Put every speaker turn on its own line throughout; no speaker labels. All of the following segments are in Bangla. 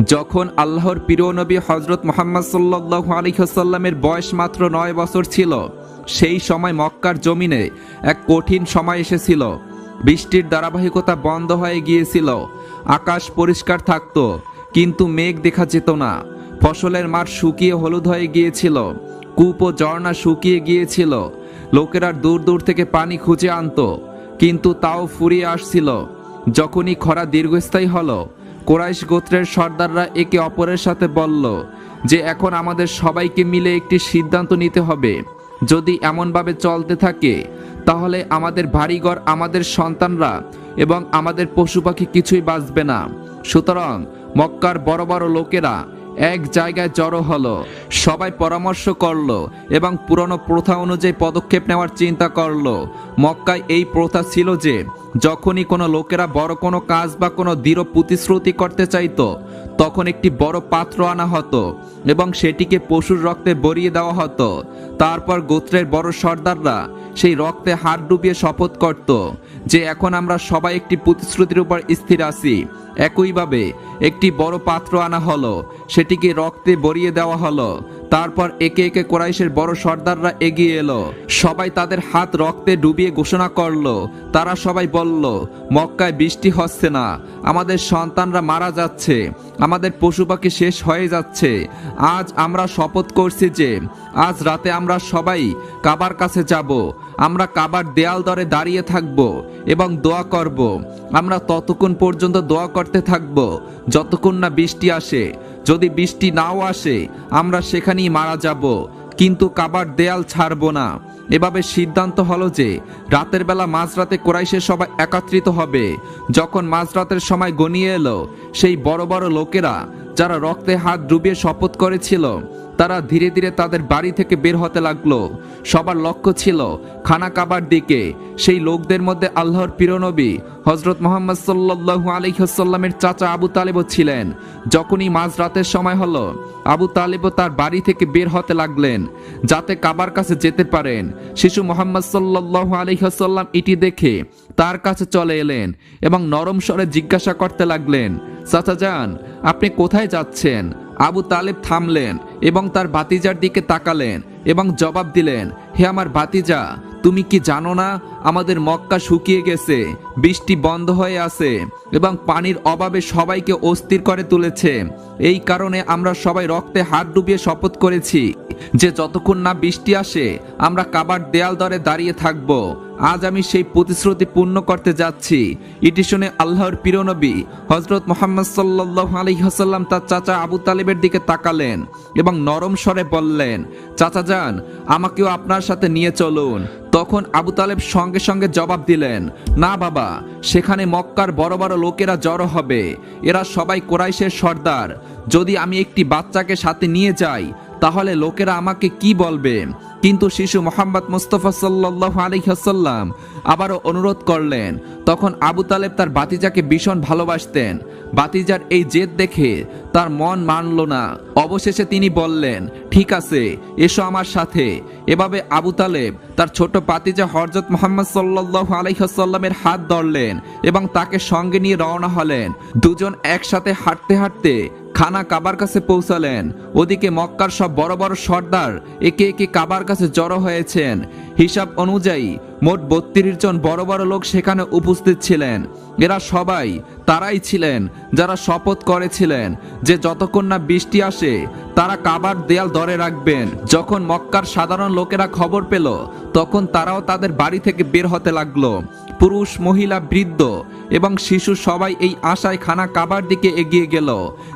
যখন আল্লাহর প্রিয় নবী হজরত মোহাম্মদ সাল্লাহ আলিহাসাল্লামের বয়স মাত্র নয় বছর ছিল, সেই সময় মক্কার জমিনে এক কঠিন সময় এসেছিল। বৃষ্টির ধারাবাহিকতা বন্ধ হয়ে গিয়েছিল, আকাশ পরিষ্কার থাকত, কিন্তু মেঘ দেখা যেত না। ফসলের মাঠ শুকিয়ে হলুদ হয়ে গিয়েছিল, কূপ ও ঝর্ণা শুকিয়ে গিয়েছিল, লোকেরা দূর দূর থেকে পানি খুঁজে আনতো, কিন্তু তাও ফুরিয়ে আসছিল। যখনই খরা দীর্ঘস্থায়ী হলো কোরাইশ গোত্রের সর্দাররা একে অপরের সাথে বলল যে এখন আমাদের সবাইকে মিলে একটি সিদ্ধান্ত নিতে হবে। যদি এমনভাবে চলতে থাকে, তাহলে আমাদের বাড়িঘর, আমাদের সন্তানরা এবং আমাদের পশু পাখি কিছুই বাঁচবে না। সুতরাং মক্কার বড় বড় লোকেরা এক জায়গায় জড়ো হলো, সবাই পরামর্শ করল এবং পুরনো প্রথা অনুযায়ী পদক্ষেপ নেওয়ার চিন্তা করল। মক্কায় এই প্রথা ছিল যে যখনই কোনো লোকেরা বড় কোনো কাজ বা কোনো দৃঢ় প্রতিশ্রুতি করতে চাইতো, তখন একটি বড় পাত্র আনা হতো এবং সেটিকে পশুর রক্তে বরিয়ে দেওয়া হতো। তারপর গোত্রের বড় সর্দাররা সেই রক্তে হাত ডুবিয়ে শপথ করত যে এখন আমরা সবাই একটি প্রতিশ্রুতির উপর স্থির আছি। একইভাবে একটি বড় পাত্র আনা হলো, সেটিকে রক্তে বরিয়ে দেওয়া হলো। তারপর একে একে কোরাইশের বড় সর্দাররা এগিয়ে এলো। সবাই তাদের হাত রক্তে ডুবিয়ে ঘোষণা করল। তারা সবাই বলল, মক্কায় বৃষ্টি হচ্ছে না। আমাদের সন্তানরা মারা যাচ্ছে। আমাদের পশু পাখি শেষ হয়ে যাচ্ছে। আজ আমরা শপথ করছি যে, আজ রাতে আমরা সবাই কাবার কাছে যাব। আমরা কাবার দেয়াল দরে দাঁড়িয়ে থাকব এবং দোয়া করব। আমরা ততক্ষণ পর্যন্ত দোয়া করতে থাকব, যতক্ষণ না বৃষ্টি আসে। যদি বৃষ্টি নাও আসে, আমরা সেখানেই মারা যাব। কিন্তু কাবার দেয়াল ছাড়বো না। এভাবে সিদ্ধান্ত হলো যে, রাতের বেলা মাঝরাতে কোরাইশের সবাই একত্রিত হবে। যখন মাঝরাতের সময় গনিয়ে এলো, সেই বড় বড় লোকেরা, যারা রক্তে হাত ডুবিয়ে শপথ করেছিল তারা ধীরে ধীরে তাদের বাড়ি থেকে বের হতে লাগল। সবার লক্ষ্য ছিল খানা কাবার দিকে। সেই লোকদের মধ্যে আল্লাহর পিরনবী হজরত মোহাম্মদ সাল্লাহ আলহিহাসাল্লামের চাচা আবু তালেবও ছিলেন। যখনই মাঝ রাতের সময় হলো, আবু তালেবও তার বাড়ি থেকে বের হতে লাগলেন, যাতে কাবার কাছে যেতে পারেন। শিশু মোহাম্মদ সাল্লাহ আলহিহাসাল্লাম এটি দেখে তার কাছে চলে এলেন এবং নরম স্বরে জিজ্ঞাসা করতে লাগলেন, চাচা যান আপনি কোথায় যাচ্ছেন? আবু তালেব থামলেন এবং তার বাতিজার দিকে তাকালেন এবং জবাব দিলেন, হে আমার বাতিজা তুমি কি জানো না আমাদের মক্কা শুকিয়ে গেছে, বৃষ্টি বন্ধ হয়ে আছে এবং পানির অভাবে সবাইকে অস্থির করে তুলেছে। এই কারণে আমরা সবাই রক্তে হাত ডুবিয়ে শপথ করেছি যে যতক্ষণ না বৃষ্টি আসে, আমরা কাবার দেয়াল দরে দাঁড়িয়ে থাকব। আজ আমি সেই প্রতিশ্রুতি পূর্ণ করতে যাচ্ছি। এটি শুনে আল্লাহর পিরনবী হজরত মোহাম্মদ সাল্লাহ আলহিহাসাল্লাম তার চাচা আবু তালেবের দিকে তাকালেন এবং নরম স্বরে বললেন, চাচা যান, আমাকেও আপনার সাথে নিয়ে চলুন। তখন আবু তালেব সঙ্গে সঙ্গে জবাব দিলেন, না বাবা, সেখানে মক্কার বড় বড় লোকেরা জড়ো হবে। এরা সবাই কোরাইশের সর্দার। যদি আমি একটি বাচ্চাকে সাথে নিয়ে যাই তাহলে লোকেরা আমাকে কি বলবে? কিন্তু শিশু মোহাম্মদ মুস্তফা সাল্লাহ আলহিহাসাল্লাম আবারও অনুরোধ করলেন, তখন আবু তালেব তার বাতিজাকে ভীষণ ভালোবাসতেন। বাতিজার এই জেদ দেখে তার মন মানল না। অবশেষে তিনি বললেন, ঠিক আছে, এসো আমার সাথে। এভাবে আবু তালেব তার ছোট বাতিজা হরজত মোহাম্মদ সাল্লাহ আলহিহাসাল্লামের হাত ধরলেন এবং তাকে সঙ্গে নিয়ে রওনা হলেন। দুজন একসাথে হাঁটতে হাঁটতে খানা কাবার কাছে পৌঁছালেন। ওদিকে মক্কার সব বড় বড় সর্দার একে একে কাবার কাছে জড়ো হয়েছেন। হিসাব অনুযায়ী মোট বত্রিশ জন বড় বড় লোক সেখানে উপস্থিত ছিলেন। এরা সবাই তারাই ছিলেন যারা শপথ করেছিলেন যে যতক্ষণ না বৃষ্টি আসে তারা কাবার দেয়াল ধরে রাখবেন। যখন মক্কার সাধারণ লোকেরা খবর পেল, তখন তারাও তাদের বাড়ি থেকে বের হতে লাগল। পুরুষ, মহিলা, বৃদ্ধ এবং শিশু সবাই এই আশায় খানা কাবার দিকে এগিয়ে গেল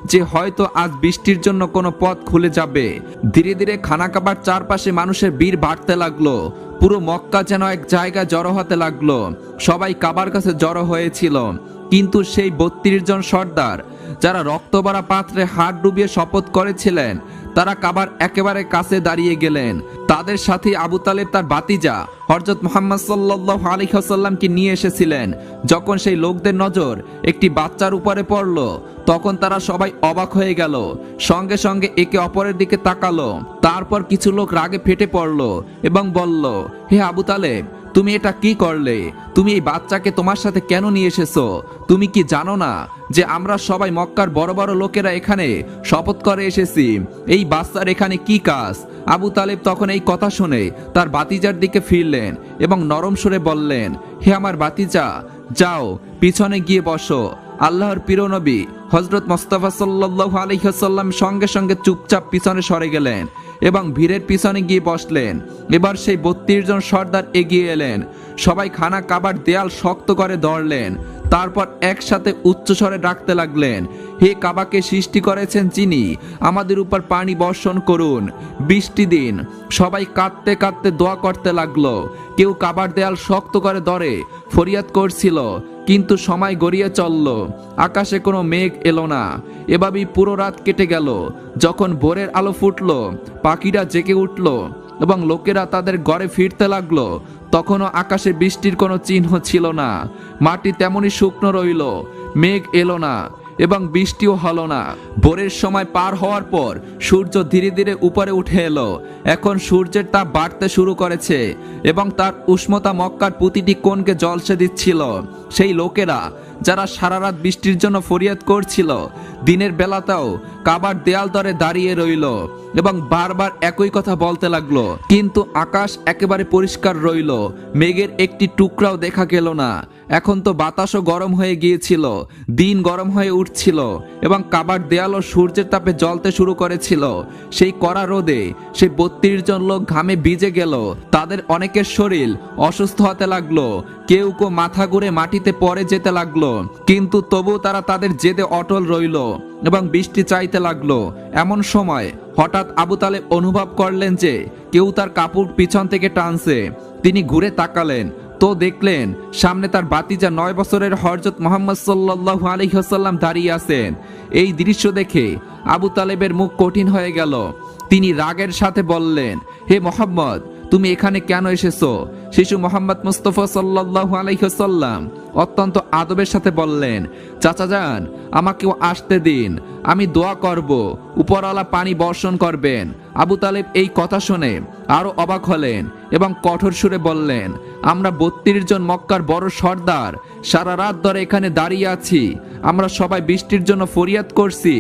যে হয়তো আজ বৃষ্টির জন্য কোনো পথ খুলে যাবে। ধীরে ধীরে খানা কাবার চারপাশে মানুষের ভিড় বাড়তে লাগল। পুরো মক্কা যেন এক জায়গায় জড়ো হতে লাগল। সবাই কাবার কাছে জড়ো হয়েছিল। কিন্তু সেই বত্রিশ জন সর্দার, যারা রক্তবাড়া পাত্রে হাত ডুবিয়ে শপথ করেছিলেন তারা কাবার একেবারে কাছে দাঁড়িয়ে গেলেন। তাদের সাথে আবু তালেব তার বাতিজা হরজত মোহাম্মদ সাল্লাহ আলিহাসাল্লামকে নিয়ে এসেছিলেন। যখন সেই লোকদের নজর একটি বাচ্চার উপরে পড়ল, তখন তারা সবাই অবাক হয়ে গেল। সঙ্গে সঙ্গে একে অপরের দিকে তাকালো। তারপর কিছু লোক রাগে ফেটে পড়ল এবং বলল, হে আবু তালেব তুমি এটা কি করলে? তুমি এই বাচ্চাকে তোমার সাথে কেন নিয়ে এসেছ? তুমি কি জানো না যে আমরা সবাই মক্কার বড় বড় লোকেরা এখানে শপথ করে এসেছি? এই বাচ্চার এখানে কি কাজ? আবু তালেব তখন এই কথা শুনে তার বাতিজার দিকে ফিরলেন এবং নরম সুরে বললেন, হে আমার বাতিজা, যাও, পিছনে গিয়ে বসো। আল্লাহর পিরনবী হজরত মোস্তফা সাল্লাহ আলহিহাসাল্লাম সঙ্গে সঙ্গে চুপচাপ পিছনে সরে গেলেন। এবং ভিড়ের পিছনে গিয়ে বসলেন। এবার সেই বত্রিশ জন সর্দার এগিয়ে এলেন। সবাই খানা কাবার দেয়াল শক্ত করে ধরলেন। তারপর একসাথে উচ্চস্বরে ডাকতে লাগলেন, হে কাবাকে সৃষ্টি করেছেন যিনি, আমাদের উপর পানি বর্ষণ করুন। বৃষ্টি দিন, সবাই কাঁদতে কাঁদতে দোয়া করতে লাগল। কেউ কাবার দেয়াল শক্ত করে ধরে, ফরিয়াদ করছিল, কিন্তু সময় গড়িয়ে চলল, আকাশে কোনো মেঘ এলো না। এভাবেই পুরো রাত কেটে গেল। যখন ভোরের আলো ফুটল, পাখিরা জেগে উঠল এবং লোকেরা তাদের ঘরে ফিরতে লাগল। তখনও আকাশে বৃষ্টির কোনো চিহ্ন ছিল না। মাটি তেমনই শুকনো রইল। মেঘ এলো না এবং বৃষ্টিও হলো না। ভোরের সময় পার হওয়ার পর সূর্য ধীরে ধীরে উপরে উঠে এলো। এখন সূর্যের তাপ বাড়তে শুরু করেছে এবং তার উষ্ণতা মক্কার প্রতিটি কোণকে জলসে দিচ্ছিল। সেই লোকেরা যারা সারা রাত বৃষ্টির জন্য ফরিয়াদ করছিল, দিনের বেলাতেও কাবার দেয়াল দরে দাঁড়িয়ে রইল এবং বারবার একই কথা বলতে লাগল। কিন্তু আকাশ একেবারে পরিষ্কার রইল, মেঘের একটি টুকরাও দেখা গেল না। এখন তো বাতাসও গরম হয়ে গিয়েছিল, দিন গরম হয়ে উঠছিল এবং কাবার দেয়ালও সূর্যের তাপে জ্বলতে শুরু করেছিল। সেই কড়া রোদে সেই বত্রিশ জন লোক ঘামে ভিজে গেল, তাদের অনেকের শরীর অসুস্থ হতে লাগল কেউ কেউ মাথা ঘুরে মাটিতে পড়ে যেতে লাগল, কিন্তু তবু তারা তাদের জেদে অটল রইল এবং বৃষ্টি চাইতে লাগল। এমন সময় হঠাৎ আবু তালেব অনুভব করলেন যে কেউ তার কাপড় পিছন থেকে টানছে। তিনি ঘুরে তাকালেন, তো দেখলেন সামনে তার বাতিজা নয় বছরের হরজত মোহাম্মদ সাল্লাহ আলহিহাসাল্লাম দাঁড়িয়ে আছেন। এই দৃশ্য দেখে আবু তালেবের মুখ কঠিন হয়ে গেল। তিনি রাগের সাথে বললেন, হে মোহাম্মদ তুমি এখানে কেন এসেছ? শিশু মোহাম্মদ মুস্তফা সাল্লাহ আলাইসাল্লাম অত্যন্ত আদবের সাথে বললেন, চাচা যান, আমাকেও আসতে দিন, আমি দোয়া করব, উপরওয়ালা পানি বর্ষণ করবেন। আবু তালেব এই কথা শুনে আরও অবাক হলেন এবং কঠোর সুরে বললেন, আমরা বত্রিশ জন মক্কার বড় সর্দার, সারা রাত ধরে এখানে দাঁড়িয়ে আছি। আমরা সবাই বৃষ্টির জন্য ফরিয়াদ করছি।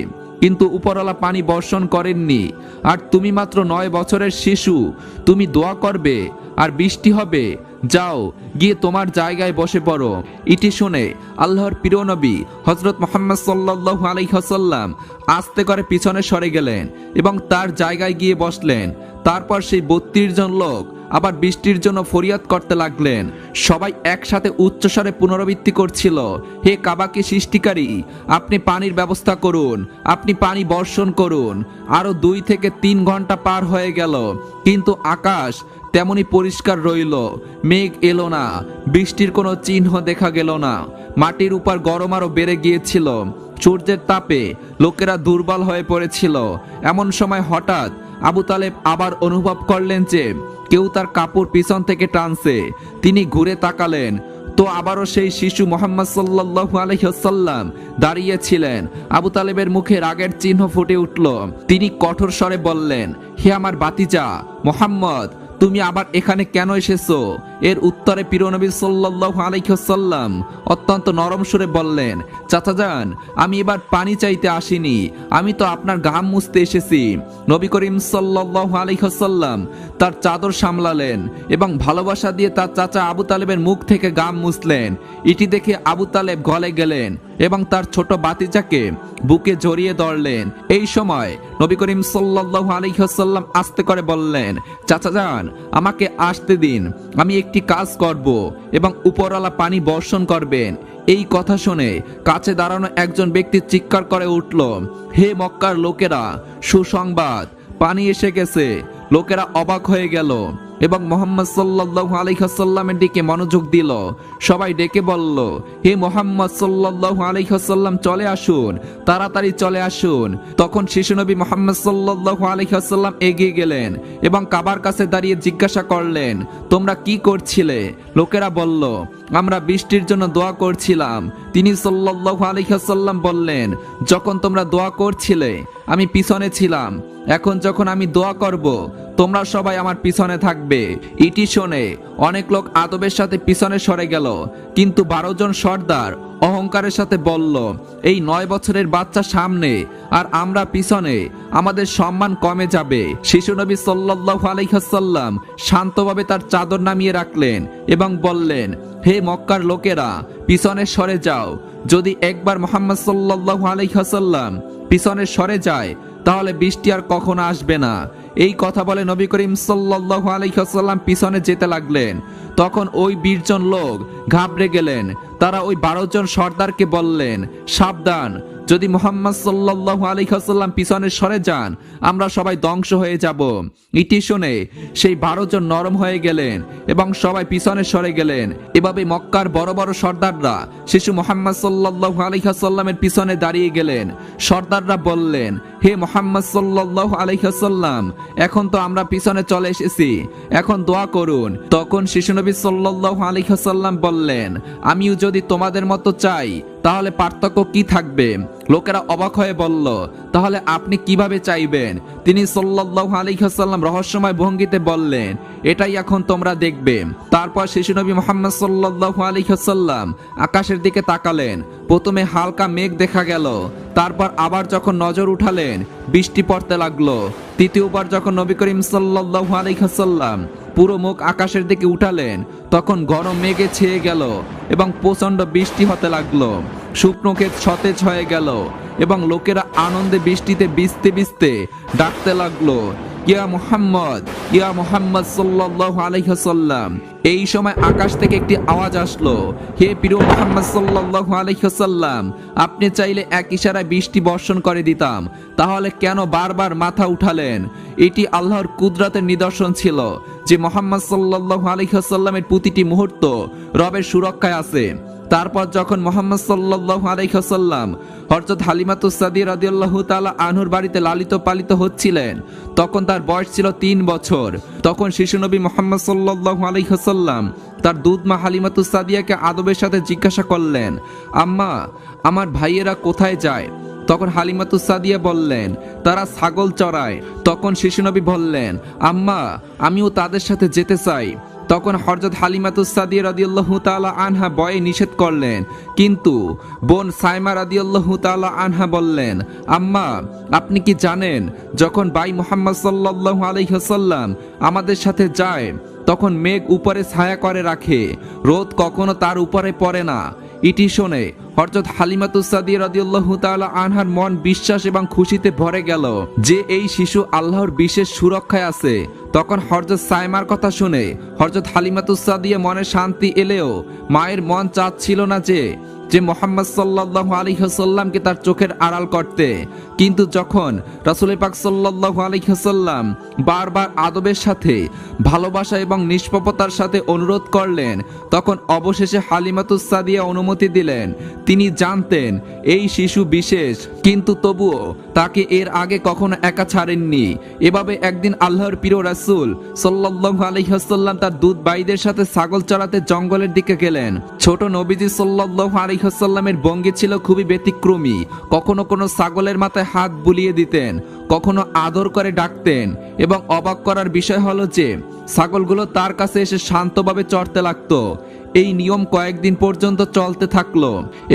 কিন্তু উপরওয়ালা পানি বর্ষণ করেননি। আর তুমি মাত্র নয় বছরের শিশু, তুমি দোয়া করবে, আর বৃষ্টি হবে। যাও, গিয়ে তোমার জায়গায় বসে পড়ো। ইটি শুনে আল্লাহর প্রিয় হজরত মোহাম্মদ সাল্লাহ আলাইহাসাল্লাম আস্তে করে পিছনে সরে গেলেন এবং তার জায়গায় গিয়ে বসলেন। তারপর সেই বত্রিশ জন লোক আবার বৃষ্টির জন্য ফরিয়াদ করতে লাগলেন। সবাই একসাথে উচ্চস্বরে পুনরাবৃত্তি করছিল। হে কাবাকে সৃষ্টিকারী, আপনি পানির ব্যবস্থা করুন, আপনি পানি বর্ষণ করুন। আরও দুই থেকে তিন ঘণ্টা পার হয়ে গেল, কিন্তু আকাশ তেমনি পরিষ্কার রইল। মেঘ এলো না, বৃষ্টির কোনো চিহ্ন দেখা গেল না। মাটির উপর গরম আরও বেড়ে গিয়েছিল। সূর্যের তাপে লোকেরা দুর্বল হয়ে পড়েছিল। এমন সময় হঠাৎ আবু তালেব আবার অনুভব করলেন যে কেউ তার কাপড় পিছন থেকে টানছে। তিনি ঘুরে তাকালেন। তো আবারও সেই শিশু মোহাম্মদ সাল্লাহ আলহ্লাম দাঁড়িয়েছিলেন। আবু তালেবের মুখে রাগের চিহ্ন ফুটে উঠল। তিনি কঠোর স্বরে বললেন, হে আমার বাতিজা, মোহাম্মদ, তুমি আবার এখানে কেন এসেছ? এর উত্তরে পিরনবী সাল্লাহ আলাইসাল্লাম অত্যন্ত নরম সুরে বললেন চাচা যান আমি এবার পানি চাইতে আসিনি। আমি তো আপনার গাম মুছতে এসেছি। নবী করিম সাল্লাহ আলাইসাল্লাম তার চাদর সামলালেন এবং ভালোবাসা দিয়ে তার চাচা আবু তালেবের মুখ থেকে গাম মুছলেন। এটি দেখে আবু তালেব গলে গেলেন এবং তার ছোট বাতিজাকে বুকে জড়িয়ে ধরলেন। এই সময় নবী করিম সাল্লাহ আলাইসাল্লাম আস্তে করে বললেন, চাচা যান, আমাকে আসতে দিন, আমি একটি কাজ করব এবং উপরওয়ালা পানি বর্ষণ করবেন। এই কথা শুনে কাছে দাঁড়ানো একজন ব্যক্তি চিৎকার করে উঠল, হে মক্কার লোকেরা, সুসংবাদ, পানি এসে গেছে লোকেরা অবাক হয়ে গেল এবং মোহাম্মদ সাল্লাহ আলাইসাল্লামের দিকে মনোযোগ দিল। সবাই ডেকে বলল, হে মোহাম্মদ সাল্লাহ আলাইসাল্লাম চলে আসুন, তাড়াতাড়ি চলে আসুন। তখন শিশুনবী মোহাম্মদ সাল্লাহ আলাইসাল্লাম এগিয়ে গেলেন এবং কাবার কাছে দাঁড়িয়ে জিজ্ঞাসা করলেন, তোমরা কি করছিলে? লোকেরা বলল, আমরা বৃষ্টির জন্য দোয়া করছিলাম। তিনি সাল্লাহ আলাইসাল্লাম বললেন, যখন তোমরা দোয়া করছিলে, আমি পিছনে ছিলাম। এখন যখন আমি দোয়া করব, তোমরা সবাই আমার পিছনে থাকবে। ইটি শোনে অনেক লোক আদবের সাথে পিছনে সরে গেল, কিন্তু বারো জন সর্দার অহংকারের সাথে বলল, এই নয় বছরের বাচ্চা সামনে, আর আমরা পিছনে, আমাদের সম্মান কমে যাবে। শিশু নবী সাল্লাহ আলাইহাসাল্লাম শান্তভাবে তার চাদর নামিয়ে রাখলেন এবং বললেন, হে মক্কার লোকেরা, পিছনে সরে যাও। যদি একবার মোহাম্মদ সাল্লাহ আলাইহাসাল্লাম পিছনে সরে যায় তাহলে বৃষ্টি আর কখনো আসবে না। এই কথা বলে নবী করিম সাল্লাহ ওয়াসাল্লাম পিছনে যেতে লাগলেন। তখন ওই বিশজন লোক ঘাবড়ে গেলেন। তারা ওই বারো জন সর্দারকে বললেন, সাবধান যদি মোহাম্মদ সাল্লাহ আলাইসাল্লাম পিছনে সরে যান, আমরা সবাই ধ্বংস হয়ে যাব। ইটি শুনে সেই বারো জন নরম হয়ে গেলেন এবং সবাই পিছনে সরে গেলেন। এভাবে মক্কার বড় বড় সর্দাররা শিশু মোহাম্মদ সাল্লাহ আলাইসাল্লামের পিছনে দাঁড়িয়ে গেলেন। সর্দাররা বললেন, হে মোহাম্মদ সাল্লাহ আলাইসাল্লাম এখন তো আমরা পিছনে চলে এসেছি। এখন দোয়া করুন। তখন শিশুনবী সাল্লাহ আলাইসাল্লাম বললেন, আমিও যদি তোমাদের মতো চাই তাহলে পার্থক্য কি থাকবে? লোকেরা অবাক হয়ে বলল, তাহলে আপনি কীভাবে চাইবেন? তিনি সাল্লাহ আলাইসাল্লাম রহস্যময় ভঙ্গিতে বললেন, এটাই এখন তোমরা দেখবে। তারপর শিশুনবী মোহাম্মদ সাল্লাহ আলাইসাল্লাম আকাশের দিকে তাকালেন। প্রথমে হালকা মেঘ দেখা গেল, তারপর আবার যখন নজর উঠালেন, বৃষ্টি পড়তে লাগল। তৃতীয়বার যখন নবী করিম সাল্লাহ আলাইসাল্লাম পুরো মুখ আকাশের দিকে উঠালেন। তখন গরম মেঘে ছেয়ে গেল এবং প্রচণ্ড বৃষ্টি হতে লাগল। শুকনো ক্ষেত সতেজ হয়ে গেল। এবং লোকেরা আনন্দে বৃষ্টিতে ভিজতে ভিজতে ডাকতে লাগল, ইয়া মুহাম্মদ ইয়া মুহাম্মদ সাল্লাল্লাহু আলাইহি সাল্লাম এই সময় আকাশ থেকে একটি আওয়াজ আসলো, হে প্রিয় মুহাম্মদ সাল্লাল্লাহু আলাইহি সাল্লাম আপনি চাইলে এক ইশারায় বৃষ্টি বর্ষণ করে দিতাম, তাহলে কেন বারবার মাথা উঠালেন? এটি আল্লাহর কুদরতের নিদর্শন ছিল যে মোহাম্মদ সাল্লাল্লাহু আলাইহি সাল্লামের প্রতিটি মুহূর্ত রবের সুরক্ষায় আছে। তারপর যখন মোহাম্মদ সাল্লাহ আলাইসাল্লাম হরজত হালিমাতুস সাদি রাদিয়াল্লাহু তাআলা আনহুর বাড়িতে লালিত পালিত হচ্ছিলেন, তখন তার বয়স ছিল তিন বছর। তখন শিশুনবী মোহাম্মদ সাল্লাহ আলাইসাল্লাম তার দুধমা হালিমাতুস সাদিয়াকে আদবের সাথে জিজ্ঞাসা করলেন, আম্মা, আমার ভাইয়েরা কোথায় যায়? তখন হালিমাতুস সাদিয়া বললেন, তারা ছাগল চড়ায়। তখন শিশুনবী বললেন, আম্মা, আমিও তাদের সাথে যেতে চাই। তখন হরজত হালিমাতুসাদি রাদিয়াল্লাহু তাআলা আনহা বয়ে নিষেধ করলেন। কিন্তু বোন সাইমা রাদিয়াল্লাহু তাআলা আনহা বললেন, আম্মা, আপনি কি জানেন, যখন বাই মুহাম্মদ সাল্লাল্লাহু আলাইহি ওয়াসাল্লাম আমাদের সাথে যায়, তখন মেঘ উপরে ছায়া করে রাখে। রোদ কখনো তার উপরে পড়ে না। ইটি শোনে হরজত হালিমাতুসাদি রাদিউল্লাহ তাআলা আনহার মন বিশ্বাস এবং খুশিতে ভরে গেল যে এই শিশু আল্লাহর বিশেষ সুরক্ষায় আছে। তখন হরজত সাইমার কথা শুনে হরজত হালিমাতুসাদিয়া মনে শান্তি এলেও মায়ের মন চাচ্ছিল না যে যে মোহাম্মদ সাল্লাহ আলিহাসাল্লামকে তার চোখের আড়াল করতে। কিন্তু যখন রাসুল পাক সাল্লাহ আলিহাসাল্লাম বারবার আদবের সাথে, ভালোবাসা এবং নিষ্পপতার সাথে অনুরোধ করলেন, তখন অবশেষে হালিমাতুস সাদিয়া অনুমতি দিলেন। তিনি জানতেন, এই শিশু বিশেষ, কিন্তু তবুও তাকে এর আগে কখনো একা ছাড়েননি। এভাবে একদিন আল্লাহর প্রিয় রাসুল সাল্লাহ আলিহাসাল্লাম তার দুধ বাইদের সাথে ছাগল চড়াতে জঙ্গলের দিকে গেলেন। ছোট নবীজি সাল্লাহ আলিহাসাল্লামের বঙ্গে ছিল খুবই ব্যতিক্রমী। কখনো কোনো ছাগলের মাথায় হাত বুলিয়ে দিতেন, কখনো আদর করে ডাকতেন এবং অবাক করার বিষয় হলো যে, ছাগলগুলো তার কাছে এসে শান্তভাবে চড়তে লাগতো। এই নিয়ম কয়েকদিন পর্যন্ত চলতে থাকল।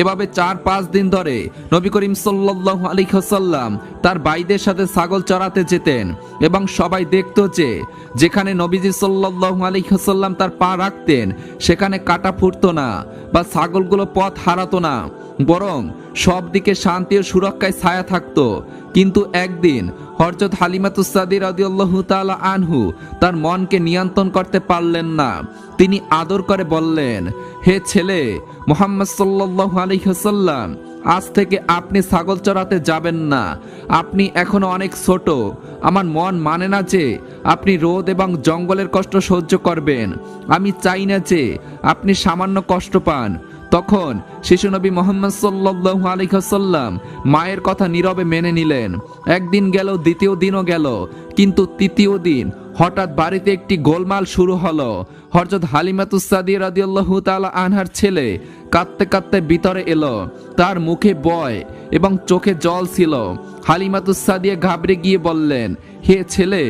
এভাবে চার, পাঁচ দিন ধরে নবী করিম সাল্লাহ আলী হাসাল্লাম তার বাইদের সাথে ছাগল চড়াতে যেতেন এবং সবাই দেখত যে যেখানে নবীজি সাল্লাহ আলী হাসাল্লাম তার পা রাখতেন, সেখানে কাটা ফুটতো না বা ছাগলগুলো পথ হারাতো না। বরং সব দিকে শান্তি ও সুরক্ষায় ছায়া থাকত। কিন্তু একদিন হরজত হালিমাতুসাদি রাদিউল্লাহ তাআলা আনহু তার মনকে নিয়ন্ত্রণ করতে পারলেন না। তিনি আদর করে বললেন, হে ছেলে, মোহাম্মদ সাল্লাল্লাহু আলাইহি ওয়াসাল্লাম, আজ থেকে আপনি ছাগল চড়াতে যাবেন না। আপনি এখনও অনেক ছোট। আমার মন মানে না যে আপনি রোদ এবং জঙ্গলের কষ্ট সহ্য করবেন। আমি চাই না যে আপনি সামান্য কষ্ট পান। তখন শিশুনবী মোহাম্মদ সাল্লাল্লাহু আলাইহি ওয়াসাল্লাম মায়ের কথা নীরবে মেনে নিলেন। একদিন গেল, দ্বিতীয় দিনও গেল, কিন্তু তৃতীয় দিন হঠাৎ বাড়িতে একটি গোলমাল শুরু হলো। হরজত হালিমাতুসাদি রাদিয়াল্লাহু তাআলা আনহার ছেলে কাঁদতে কাঁদতে ভিতরে এলো। তার মুখে বয় এবং চোখে জল ছিল। হালিমাতুসাদিয়া ঘাবড়ে গিয়ে বললেন, হে ছেলে,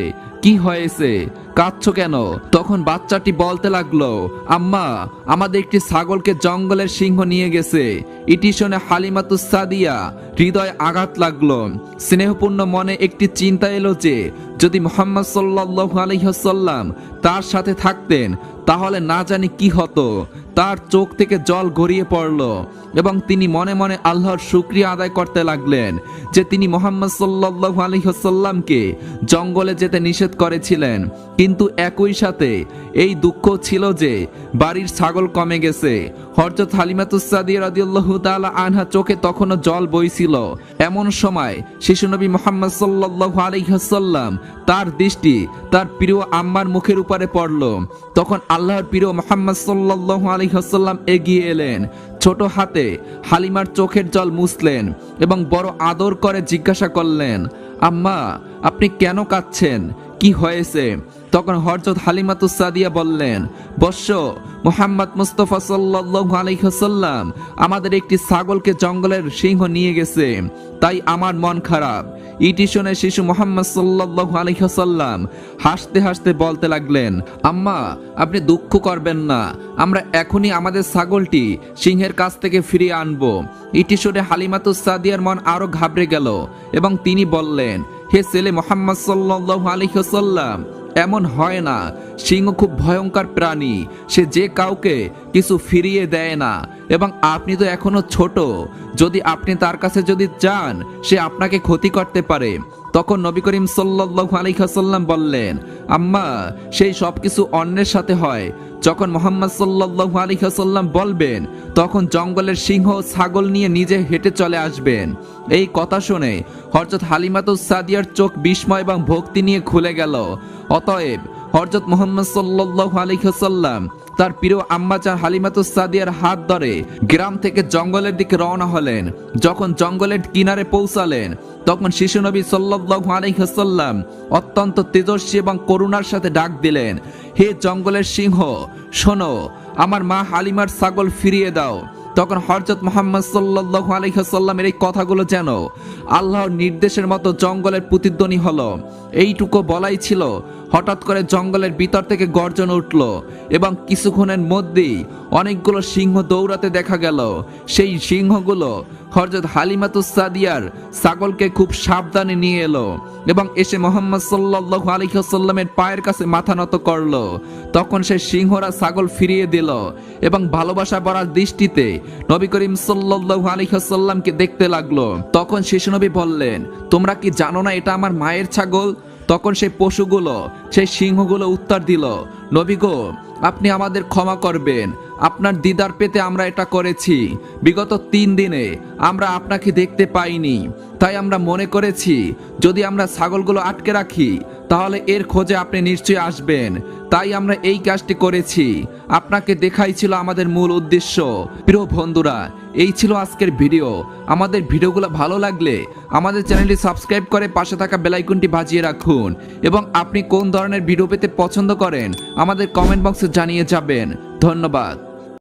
কি হয়েছে? কাঁদছ কেন? তখন বাচ্চাটি বলতে লাগল আম্মা আমাদের একটি ছাগলকে জঙ্গলের সিংহ নিয়ে গেছে। ইটি শুনে হালিমাতুস সাদিয়া হৃদয় আঘাত লাগল। স্নেহপূর্ণ মনে একটি চিন্তা এলো যে, যদি মোহাম্মদ সাল্লাল্লাহু আলাইহি ওয়াসাল্লাম তার সাথে থাকতেন, তাহলে না জানি কি হতো। তার চোখ থেকে জল গড়িয়ে পড়ল এবং তিনি মনে মনে আল্লাহর শুক্রিয়া আদায় করতে লাগলেন যে তিনি মোহাম্মদ সাল্লাল্লাহু আলাইহি ওয়াসাল্লামকে জঙ্গলে যেতে নিষেধ করেছিলেন। কিন্তু একই সাথে এই দুঃখ ছিল যে, বাড়ির ছাগল কমে গেছে। হরজত হালিমাতুসাদি রাদিয়াল্লাহু তাআলা আনহা চোখে তখনও জল বইছিল। এমন সময় শিশুনবী মোহাম্মদ সাল্লাল্লাহু আলাইহি ওয়াসাল্লাম তার দৃষ্টি তার প্রিয় আম্মার মুখের উপরে পড়ল। তখন আল্লাহর প্রিয় মোহাম্মদ সাল্লাল্লাহু আলাইহি ওয়াসাল্লাম এগিয়ে এলেন। ছোট হাতে হালিমার চোখের জল মুছলেন এবং বড় আদর করে জিজ্ঞাসা করলেন, আম্মা, আপনি কেন কাঁদছেন? কি হয়েছে? তখন হরজত হালিমাতুস সাদিয়া বললেন বৎস মোহাম্মদ মুস্তফা সাল্লাল্লাহু আলাইহি ওয়াসাল্লাম আমাদের একটি ছাগলকে জঙ্গলের সিংহ নিয়ে গেছে, তাই আমার মন খারাপ। ইটি শুনে শিশু মোহাম্মদ সাল্লাল্লাহু আলাইহি ওয়াসাল্লাম হাসতে হাসতে বলতে লাগলেন, আম্মা, আপনি দুঃখ করবেন না, আমরা এখনই আমাদের ছাগলটি সিংহের কাছ থেকে ফিরিয়ে আনব। ইটি শুনে হালিমাতুস সাদিয়ার মন আরও ঘাবড়ে গেল এবং তিনি বললেন হে ছেলে মোহাম্মদ সাল্লাল্লাহু আলাইহি ওয়াসাল্লাম, এমন হয় না। সিংহ খুব ভয়ঙ্কর প্রাণী। সে যে কাউকে কিছু ফিরিয়ে দেয় না। এবং আপনি তো এখনও ছোট। যদি আপনি তার কাছে যদি যান, সে আপনাকে ক্ষতি করতে পারে। তখন নবী করিম সাল্লাল্লাহু আলাইহি ওয়াসাল্লাম বললেন, আম্মা, সেই সব কিছু অন্যের সাথে হয়। যখন মোহাম্মদ সাল্লাহ আলাইহি ওয়াসাল্লাম বলবেন, তখন জঙ্গলের সিংহ ছাগল নিয়ে নিজে হেঁটে চলে আসবেন। এই কথা শুনে হরজত হালিমাতুস সাদিয়ার চোখ বিস্ময় এবং ভক্তি নিয়ে খুলে গেল। অতএব হযরত মোহাম্মদ সাল্লাল্লাহু আলাইহি ওয়াসাল্লাম তার প্রিয় আম্মাজান হালিমাতুস সাদিয়ার হাত ধরে গ্রাম থেকে জঙ্গলের দিকে রওনা হলেন। যখন জঙ্গলের কিনারে পৌঁছালেন, তখন শিশু নবী সাল্লাল্লাহু আলাইহি ওয়াসাল্লাম অত্যন্ত তেজস্বী এবং করুণার সাথে ডাক দিলেন, হে জঙ্গলের সিংহ, শোনো, আমার মা হালিমার ছাগল ফিরিয়ে দাও। তখন হরজত মোহাম্মদ সাল্লাল্লাহু আলাইহি ওয়াসাল্লামের এই কথাগুলো যেন আল্লাহর নির্দেশের মতো জঙ্গলের প্রতিধ্বনি হলো। এইটুকু বলাই ছিল হঠাৎ করে জঙ্গলের ভিতর থেকে গর্জন উঠল এবং কিছুক্ষণের মধ্যেই অনেকগুলো সিংহ দৌড়াতে দেখা গেল। সেই সিংহগুলো হরজত হালিমাতুস সাদিয়ার ছাগলকে খুব সাবধানে নিয়ে এলো এবং এসে মোহাম্মদ সাল্লাল্লাহু আলাইহি ওয়াসাল্লামের পায়ের কাছে মাথা নত করল। তখন সে সিংহরা ছাগল ফিরিয়ে দিল এবং ভালোবাসা ভরা দৃষ্টিতে নবী করিম সাল্লাল্লাহু আলাইহি ওয়াসাল্লামকে দেখতে লাগল। তখন শিশু নবী বললেন, তোমরা কি জানো না এটা আমার মায়ের ছাগল? তখন সেই পশুগুলো সেই সিংহগুলো উত্তর দিল নবী গো আপনি আমাদের ক্ষমা করবেন। আপনার দিদার পেতে আমরা এটা করেছি। বিগত তিন দিনে আমরা আপনাকে দেখতে পাইনি। তাই আমরা মনে করেছি, যদি আমরা ছাগলগুলো আটকে রাখি, তাহলে এর খোঁজে আপনি নিশ্চয়ই আসবেন। তাই আমরা এই কাজটি করেছি। আপনাকে দেখাই ছিল আমাদের মূল উদ্দেশ্য। প্রিয় বন্ধুরা, এই ছিল আজকের ভিডিও। আমাদের ভিডিওগুলো ভালো লাগলে আমাদের চ্যানেলটি সাবস্ক্রাইব করে পাশে থাকা বেলাইকনটি বাজিয়ে রাখুন। এবং আপনি কোন ধরনের ভিডিও পেতে পছন্দ করেন, আমাদের কমেন্ট বক্সে জানিয়ে যাবেন। ধন্যবাদ।